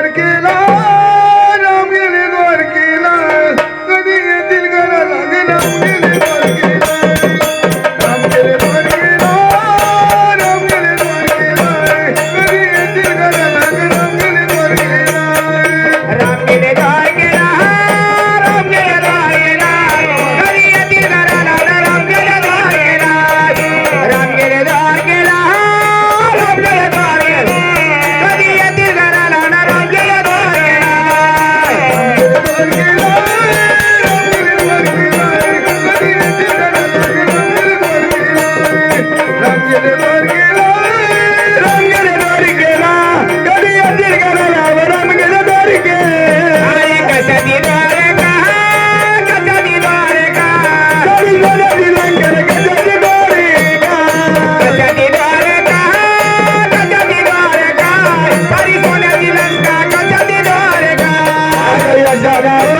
द्वार केला राम गेले द्वार केला. कधी येतील घरा लागला. Bye.